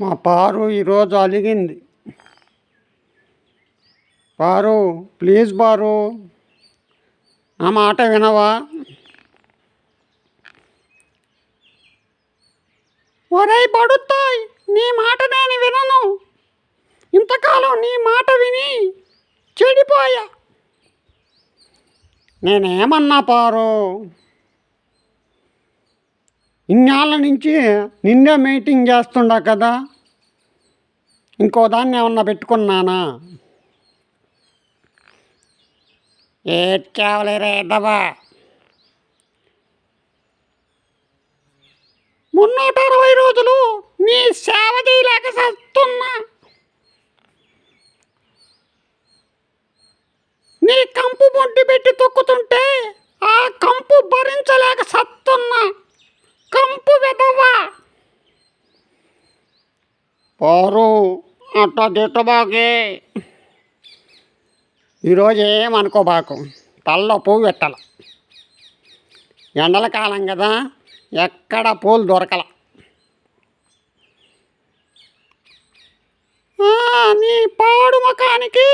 మా పారు ఈరోజు అలిగింది. పారు ప్లీజ్ పారు ఆ మాట వినవా? ఒరై పడుతాయి నీ మాట నేను వినను. ఇంతకాలం నీ మాట విని చెడిపోయా. నేనేమన్నా పారు? ఇన్నేళ్ళ నుంచి నిన్నే మీటింగ్ చేస్తుండా కదా. ఇంకో దాన్ని ఏమన్నా పెట్టుకున్నానా? ఏడ్చావులేరే దబా మున్నూట అరవై రోజులు నీ సేవ చేయలేక సస్తున్నా. నీ కంపు బొడ్డి పెట్టి తొక్కుతుంటే ఆ కంపు భరించలేక సత్తున్నా కంపు వెదవా పారు అట్ట తిట్టబాకే ఈరోజు ఏమనుకోబాకు తల్లో పువ్వు పెట్టాల. ఎండల కాలం కదా ఎక్కడ పూలు దొరకల. నీ పాడు ముఖానికి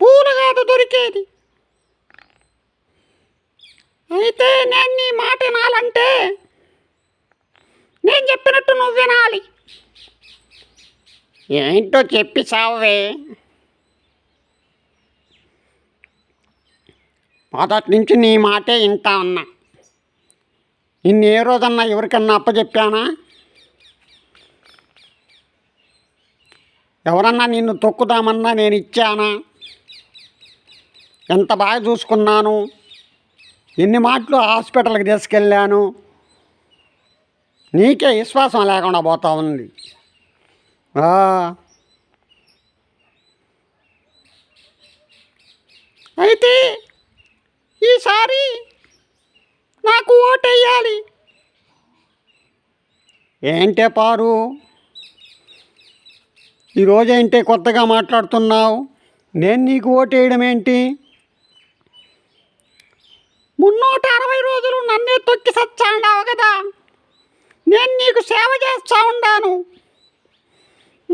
పూలు కాదు దొరికేది అయితే నేను నీ మాట వినాలంటే నేను చెప్పినట్టు నువ్వు వినాలి ఏంటో చెప్పి సావే. మొదటి నుంచి నీ మాటే ఇంత ఉన్నా నిన్ను ఏ రోజన్నా ఎవరికన్నా అప్పచెప్పానా ఎవరన్నా నిన్ను తొక్కుదామన్నా నేను ఇచ్చానా? ఎంత బాగా చూసుకున్నాను? ఎన్ని మాటలు హాస్పిటల్కి తీసుకెళ్ళాను? నీకే విశ్వాసం లేకుండా పోతా ఉంది. అయితే ఈసారి నాకు ఓటేయాలి. ఏంటే పారు? ఈరోజేంటే కొత్తగా మాట్లాడుతున్నావు. నేను నీకు ఓటేయడం ఏంటి? మున్నూట అరవై రోజులు నన్నే తొక్కి సచ్చాండావు కదా. నేను నీకు సేవ చేస్తా ఉండాను.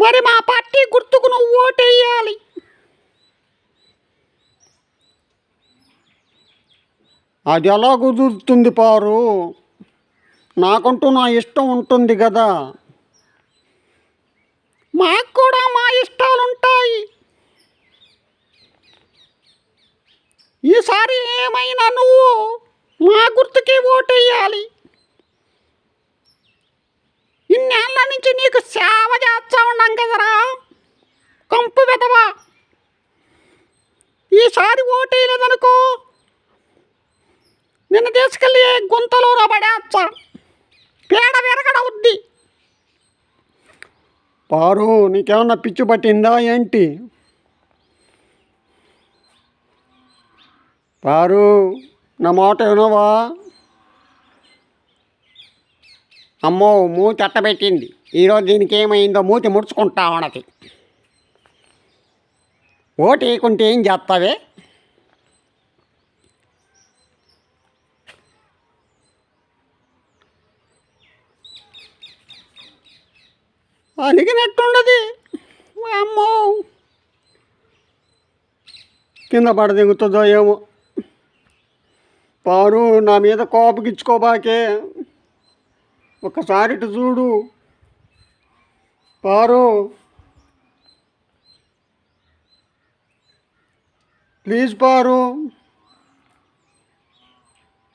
మరి మా పార్టీ గుర్తుకు నువ్వు ఓటేయాలి. అది ఎలా కుదురుతుంది పారు? నాకంటూ నా ఇష్టం ఉంటుంది కదా. మాకు కూడా మా ఇష్టాలు ఉంటాయి ఈసారి ఏమైనా నువ్వు మా గుర్తుకి ఓటేయాలి. ఇన్నేళ్ళ నుంచి నీకు సేవ చేస్తా ఉన్నాం కదరా. కంపు వెదవా. ఈసారి ఓటేయలేదనుకో. నిన్ను తీసుకెళ్ళి గుంతలో రబడేస్తా. పేడ విరగడవుద్ది పారు నీకేమన్నా పిచ్చి పట్టిందా ఏంటి? పారు నా మాట వినవా? అమ్మో మూతి అట్టబెట్టింది. ఈరోజు దీనికి ఏమైందో మూతి ముడుచుకుంటా ఉన్నది. ఓటు వేయకుంటే ఏం చేస్తావే? అలిగినట్టుండదు. అమ్మో. కింద పడ దిగుతుందో ఏమో. పారు నా మీద కోపగించుకోబాకే ఒకసారి ఇటు చూడు. పారు. ప్లీజ్ పారు.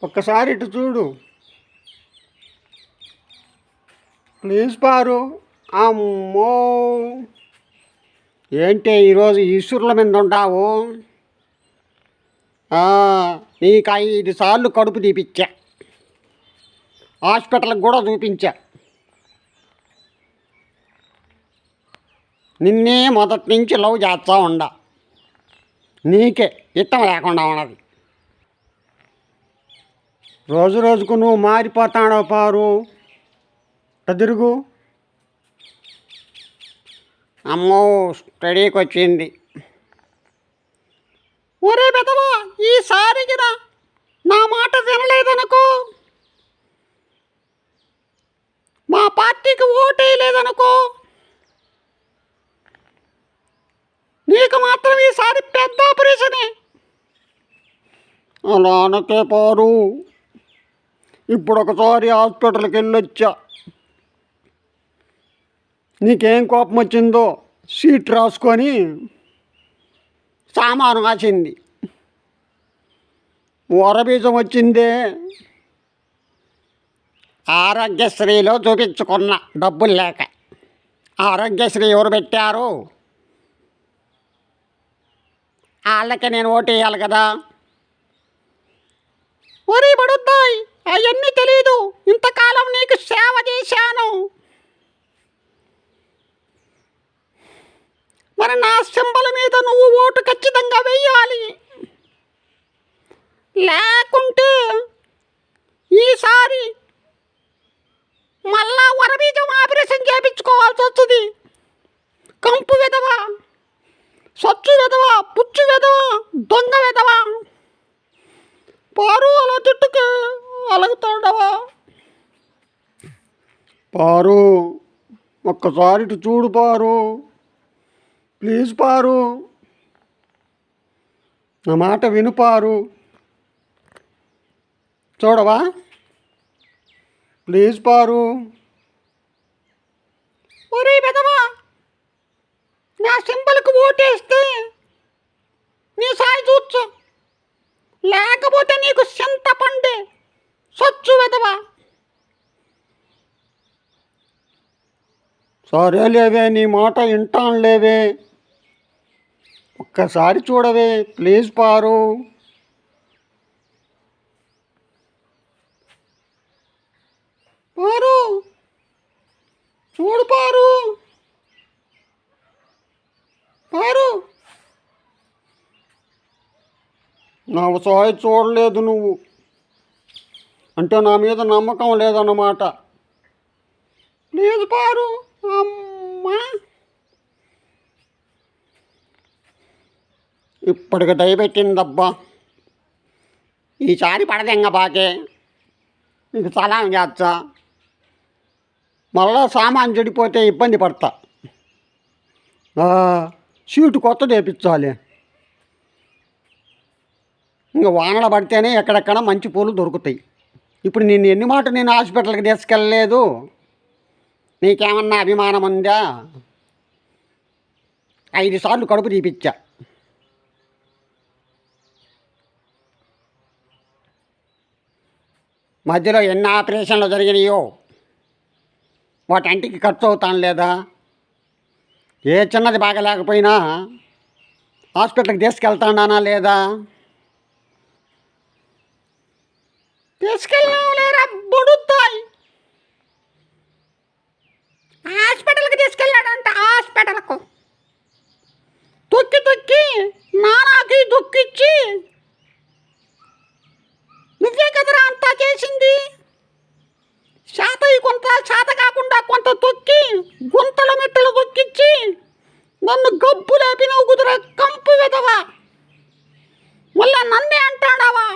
ఒక్కసారి ఇటు చూడు. ప్లీజ్ పారు. అమ్మో. ఏంటి ఈరోజు ఈశ్వరుల మీద ఉంటావు? నీకు ఐదు సార్లు కడుపు తీపిచ్చా. హాస్పిటల్కి కూడా చూపించా. నిన్నే మొదటి నుంచి లవ్ చేస్తా ఉండ. నీకే ఇష్టం లేకుండా ఉన్నది. రోజు రోజుకు నువ్వు మారిపోతాడో పారు. తిరుగు. అమ్మో స్టడీకి వచ్చింది. ఒరే బెదవా ఈసారికి నా మాట వినలేదనుకో. మా పార్టీకి లేదనుకో. నీకు మాత్రం ఈసారి పెద్ద ఆపరేషనే. అలా అనకే పారు. ఇప్పుడు ఒకసారి హాస్పిటల్కి వెళ్ళొచ్చా. నీకేం కోపం వచ్చిందో సీట్ రాసుకొని సామాను కాసింది. వరబీజం వచ్చిందే. ఆరోగ్యశ్రీలో చూపించుకున్న డబ్బులు లేక. ఆరోగ్యశ్రీ ఎవరు పెట్టారు? వాళ్ళకి నేను ఓటు వేయాలి కదా. ఒరే పడుతాయి అవన్నీ తెలీదు. ఇంతకాలం నీకు సేవ చేశాను. మరి నా సింబల్ మీద నువ్వు ఓటు ఖచ్చితంగా వెయ్యాలి లేకుంటే ఈసారి మళ్ళా వరబీజం ఆపరేషన్ చేయించుకోవాల్సి వస్తుంది. కంపు విధవ సచ్చు విధవ పుచ్చు విధవ దొంగ విధవ పారు అలా తిట్టుకే అలగుతాడవా? పారు ఒక్కసారి ఇటు చూడు పారు. ప్లీజ్ పారు. నా మాట వినుపారు చూడవా? ప్లీజ్ పారు. ఒరే విధవా నా సింబల్కి ఓటేస్తే నీ సాయి చూచు. లేకపోతే నీకు చింత పండే సచ్చు విధవా సరే లేవే నీ మాట వింటాను లేవే. ఒక్కసారి చూడవే ప్లీజ్ పారు. పారు. చూడు పారు. పారు. నా సాయి చూడలేదు నువ్వు. అంటే నా మీద నమ్మకం లేదన్నమాట. లేదు పారు. అమ్మా. ఇప్పటికి దయపెట్టిందబ్బా ఈసారి పడదెంగ బాకే. నీకు సలాం చేస్తా. మళ్ళా సామాన్ చెడిపోతే ఇబ్బంది పడతా. సీటు కొత్త తెప్పించాలి ఇంకా వానలు పడితేనే ఎక్కడెక్కడ మంచి పూలు దొరుకుతాయి. ఇప్పుడు నేను ఎన్ని మాట నేను హాస్పిటల్కి తీసుకెళ్ళలేదు. నీకేమన్నా అభిమానం ఉందా? ఐదు సార్లు కడుపు తీపిచ్చా. మధ్యలో ఎన్ని ఆపరేషన్లు జరిగినాయో? వాటి అంటికి ఖర్చు అవుతాను లేదా? ఏ చిన్నది బాగలేకపోయినా హాస్పిటల్కి తీసుకెళ్తాడానా లేదా? తీసుకెళ్ళావు లేరా బుడుతాయి హాస్పిటల్కి తీసుకెళ్ళాడంట హాస్పిటల్కు తొక్కి తొక్కి నానాకి దుక్కిచ్చి నువ్వే కదరా అంతా చేసింది శాత కొంత శాత కాకుండా కొంత తొక్కి గుంతల మెట్టలు తొక్కిచ్చి నన్ను లేపినవు కుదురా కంపు వెదవా? మళ్ళా నన్నే అంటాడావా?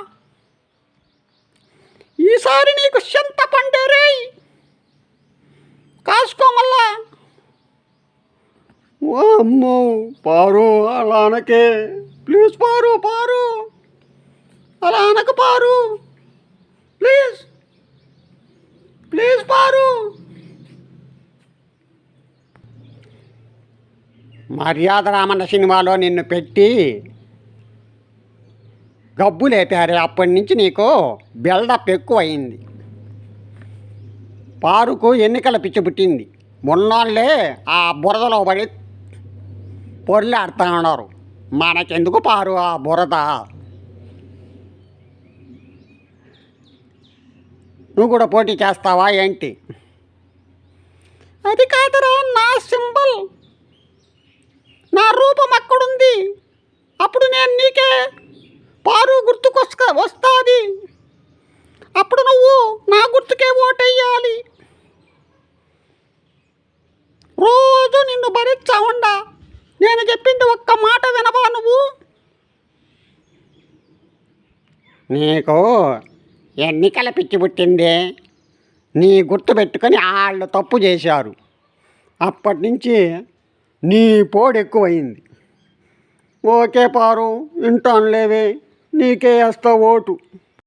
ఈసారి నీకు చింత పండేరే కాసుకో మళ్ళా! అమ్మో పారు అలా అనకే. ప్లీజ్ పారు పారు! అలా అనక పారు! ప్లీజ్! ప్లీజ్ పారు! మర్యాద రామన్న సినిమాలో నిన్ను పెట్టి గబ్బు లేపారే. అప్పటి నుంచి నీకు బిల్డప్ ఎక్కువ అయింది పారుకు ఎన్నికల పిచ్చి పుట్టింది. ఆ బురదలో పడి పొర్లాడుతూ ఉన్నారు మనకెందుకు పారు ఆ బురద? నువ్వు కూడా పోటీ చేస్తావా ఏంటి? అది కాదురా నా రూపం అక్కడుంది అప్పుడు నేను నీకే పారు గుర్తుకొస్తా వస్తుంది. అప్పుడు నువ్వు నా గుర్తుకే ఓటెయ్యాలి. రోజు నిన్ను భరించా ఉండా. నేను చెప్పింది ఒక్క మాట వినవా నువ్వు? నీకు ఎన్నికల పిచ్చి పుట్టిందే. నీ గుర్తు పెట్టుకొని వాళ్ళు తప్పు చేశారు. అప్పటి నుంచి నీ పోడు ఎక్కువైంది ఓకే పారు వింటాను లేవే నీకే వేస్తా ఓటు.